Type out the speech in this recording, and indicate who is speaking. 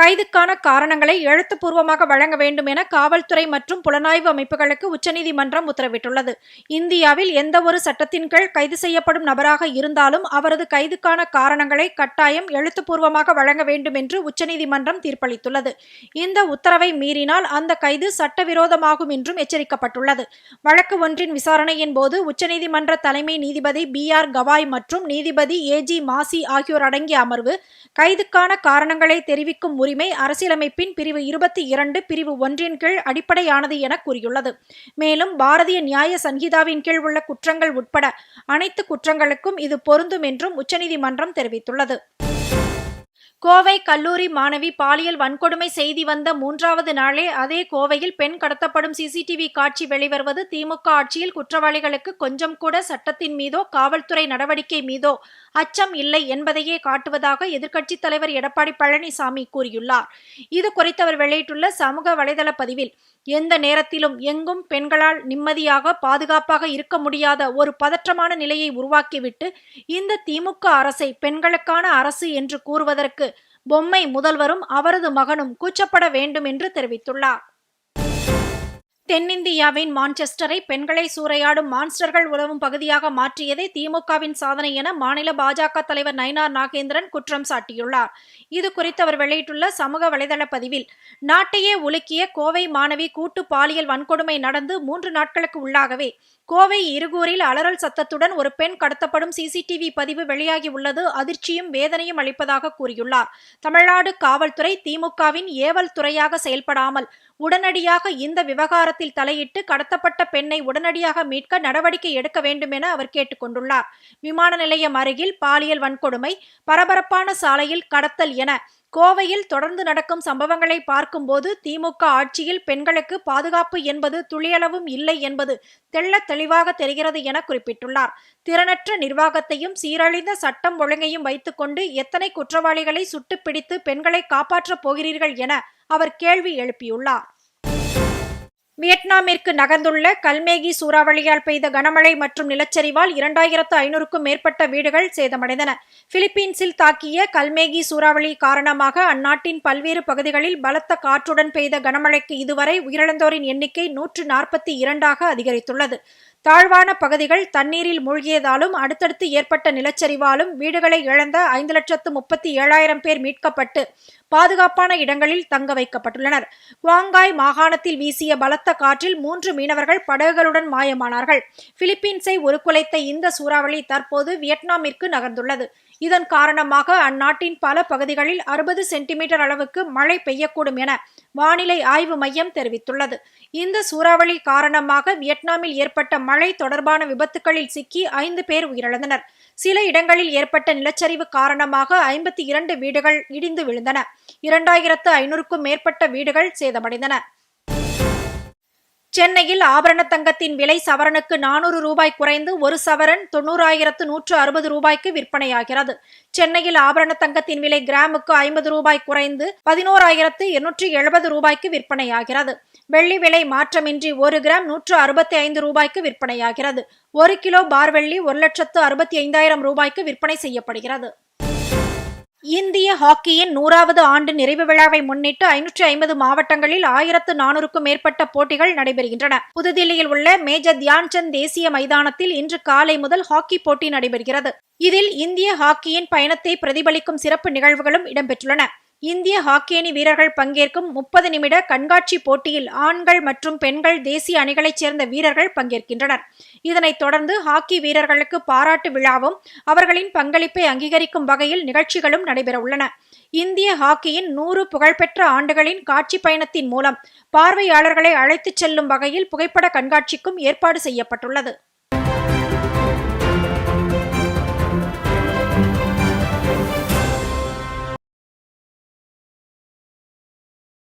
Speaker 1: கைதுக்கான காரணங்களை எழுத்துப்பூர்வமாக வழங்க வேண்டும் என காவல்துறை மற்றும் புலனாய்வு அமைப்புகளுக்கு உச்சநீதிமன்றம் உத்தரவிட்டுள்ளது. இந்தியாவில் எந்த ஒரு சட்டத்தின் கீழ் கைது செய்யப்படும் நபராக இருந்தாலும் அவரது கைதுக்கான காரணங்களை கட்டாயம் எழுத்துப்பூர்வமாக வழங்க வேண்டும் என்று உச்சநீதிமன்றம் தீர்ப்பளித்துள்ளது. இந்த உத்தரவை மீறினால் அந்த கைது சட்டவிரோதமாகும் என்றும் எச்சரிக்கப்பட்டுள்ளது. வழக்கு ஒன்றின் விசாரணையின் போது உச்சநீதிமன்ற தலைமை நீதிபதி பி ஆர் கவாய் மற்றும் நீதிபதி ஏ ஜி மாசி ஆகியோர் அடங்கிய அமர்வு கைதுக்கான காரணங்களை தெரிவிக்கும் உரிமை அரசியலமைப்பின் பிரிவு இருபத்தி இரண்டு பிரிவு ஒன்றின் கீழ் அடிப்படையானது என கூறியுள்ளது. மேலும் பாரதிய நியாய சங்கீதாவின் கீழ் உள்ள குற்றங்கள் உட்பட அனைத்து குற்றங்களுக்கும் இது பொருந்தும் என்றும் உச்சநீதிமன்றம் தெரிவித்துள்ளது. கோவை கல்லூரி மாணவி பாலியல் வன்கொடுமை செய்தி வந்த மூன்றாவது நாளே அதே கோவையில் பெண் கடத்தப்படும் சிசிடிவி காட்சி வெளிவருவது திமுக ஆட்சியில் குற்றவாளிகளுக்கு கொஞ்சம் கூட சட்டத்தின் மீதோ காவல்துறை நடவடிக்கை மீதோ அச்சம் இல்லை என்பதையே காட்டுவதாக எதிர்க்கட்சித் தலைவர் எடப்பாடி பழனிசாமி கூறியுள்ளார். இது குறித்து அவர் வெளியிட்டுள்ள சமூக வலைதள பதிவில் எந்த நேரத்திலும் எங்கும் பெண்களால் நிம்மதியாக பாதுகாப்பாக இருக்க முடியாத ஒரு பதற்றமான நிலையை உருவாக்கிவிட்டு இந்த திமுக அரசை பெண்களுக்கான அரசு என்று கூறுவதற்கு பொம்மை முதல்வரும் அவரது மகனும் கூச்சப்பட வேண்டும் என்று தெரிவித்துள்ளார். தென்னிந்தியாவின் மான்செஸ்டரை பெண்களை சூறையாடும் மான்ஸ்டர்கள் உலவும் பகுதியாக மாற்றியதே திமுகவின் சாதனை என மாநில பாஜக தலைவர் நயினார் நாகேந்திரன் குற்றம் சாட்டியுள்ளார். இது குறித்து அவர் வெளியிட்டுள்ள சமூக வலைதள பதிவில் நாட்டையே உலுக்கிய கோவை மாணவி கூட்டு பாலியல் வன்கொடுமை நடந்து மூன்று நாட்களுக்கு உள்ளாகவே கோவை இருகூரில் அலறல் சத்தத்துடன் ஒரு பெண் கடத்தப்படும் சிசிடிவி பதிவு வெளியாகியுள்ளது அதிர்ச்சியும் வேதனையும் அளிப்பதாக கூறியுள்ளார். தமிழ்நாடு காவல்துறை திமுகவின் ஏவல் துறையாக செயல்படாமல் உடனடியாக இந்த விவகாரத்தில் தலையிட்டு கடத்தப்பட்ட பெண்ணை உடனடியாக மீட்க நடவடிக்கை எடுக்க வேண்டும் என அவர் கேட்டுக்கொண்டுள்ளார் விமான நிலையம் அருகில் பாலியல் வன்கொடுமை பரபரப்பான சாலையில் கடத்தல் என கோவையில் தொடர்ந்து நடக்கும் சம்பவங்களை பார்க்கும்போது திமுக ஆட்சியில் பெண்களுக்கு பாதுகாப்பு என்பது துளியளவும் இல்லை என்பது தெள்ள தெளிவாக தெரிகிறது என குறிப்பிட்டுள்ளார். திறனற்ற நிர்வாகத்தையும் சீரழிந்த சட்டம் ஒழுங்கையும் வைத்துக்கொண்டு எத்தனை குற்றவாளிகளை சுட்டுப்பிடித்து பெண்களை காப்பாற்றப் போகிறீர்கள் என அவர் கேள்வி எழுப்பியுள்ளார். வியட்நாமிற்கு நகர்ந்துள்ள கல்மேகி சூறாவளியால் பெய்த கனமழை மற்றும் நிலச்சரிவால் இரண்டாயிரத்து ஐநூறுக்கும் மேற்பட்ட வீடுகள் சேதமடைந்தன. பிலிப்பீன்ஸில் தாக்கிய கல்மேகி சூறாவளி காரணமாக அந்நாட்டின் பல்வேறு பகுதிகளில் பலத்த காற்றுடன் பெய்த கனமழைக்கு இதுவரை உயிரிழந்தோரின் எண்ணிக்கை நூற்று நாற்பத்தி இரண்டாக அதிகரித்துள்ளது. தாழ்வான பகுதிகள் தண்ணீரில் மூழ்கியதாலும் அடுத்தடுத்து ஏற்பட்ட நிலச்சரிவாலும் வீடுகளை இழந்த ஐந்து லட்சத்து முப்பத்தி ஏழாயிரம் பேர் மீட்கப்பட்டு பாதுகாப்பான இடங்களில் தங்க வைக்கப்பட்டுள்ளனர். குவாங்காய் மாகாணத்தில் வீசிய பலத்த காற்றில் மூன்று மீனவர்கள் படகுகளுடன் மாயமானார்கள். பிலிப்பீன்ஸை உருக்குலைத்த இந்த சூறாவளி தற்போது வியட்நாமிற்கு நகர்ந்துள்ளது. இதன் காரணமாக அந்நாட்டின் பல பகுதிகளில் அறுபது சென்டிமீட்டர் அளவுக்கு மழை பெய்யக்கூடும் என வானிலை ஆய்வு மையம் தெரிவித்துள்ளது. இந்த சூறாவளி காரணமாக வியட்நாமில் ஏற்பட்ட மழை தொடர்பான விபத்துகளில் சிக்கி ஐந்து பேர் உயிரிழந்தனர். சில இடங்களில் ஏற்பட்ட நிலச்சரிவு காரணமாக ஐம்பத்தி இரண்டு வீடுகள் இடிந்து விழுந்தன. இரண்டாயிரத்து ஐநூறுக்கும் மேற்பட்ட வீடுகள் சேதமடைந்தன. சென்னையில் ஆபரண தங்கத்தின் விலை சவரனுக்கு நானூறு ரூபாய் குறைந்து ஒரு சவரன் தொண்ணூறாயிரத்து நூற்று அறுபது ரூபாய்க்கு விற்பனையாகிறது. சென்னையில் ஆபரண தங்கத்தின் விலை கிராமுக்கு ஐம்பது ரூபாய் குறைந்து பதினோராயிரத்து இருநூற்றி எழுபது ரூபாய்க்கு விற்பனையாகிறது. வெள்ளி விலை மாற்றமின்றி ஒரு கிராம் நூற்று அறுபத்தி ஐந்து ரூபாய்க்கு விற்பனையாகிறது. ஒரு கிலோ பார் வெள்ளி ஒரு லட்சத்து அறுபத்தி ஐந்தாயிரம் ரூபாய்க்கு விற்பனை செய்யப்படுகிறது. இந்திய ஹாக்கியின் நூறாவது ஆண்டு நிறைவு விழாவை முன்னிட்டு ஐநூற்றி ஐம்பது மாவட்டங்களில் ஆயிரத்து நானூறுக்கும் மேற்பட்ட போட்டிகள் நடைபெறுகின்றன. புதுதில்லியில் உள்ள மேஜர் தியான்சந்த் தேசிய மைதானத்தில் இன்று காலை முதல் ஹாக்கி போட்டி நடைபெறுகிறது. இதில் இந்திய ஹாக்கியின் பயணத்தை பிரதிபலிக்கும் சிறப்பு நிகழ்வுகளும் இடம்பெற்றுள்ளன. இந்திய ஹாக்கி அணி வீரர்கள் பங்கேற்கும் முப்பது நிமிட கண்காட்சி போட்டியில் ஆண்கள் மற்றும் பெண்கள் தேசிய அணிகளைச் சேர்ந்த வீரர்கள் பங்கேற்கின்றனர். இதனைத் தொடர்ந்து ஹாக்கி வீரர்களுக்கு பாராட்டு விழாவும் அவர்களின் பங்களிப்பை அங்கீகரிக்கும் வகையில் நிகழ்ச்சிகளும் நடைபெறவுள்ளன. இந்திய ஹாக்கியின் நூறு புகழ்பெற்ற ஆண்டுகளின் காட்சி பயணத்தின் மூலம் பார்வையாளர்களை அழைத்துச் செல்லும் வகையில் புகைப்பட கண்காட்சிக்கும் ஏற்பாடு செய்யப்பட்டுள்ளது.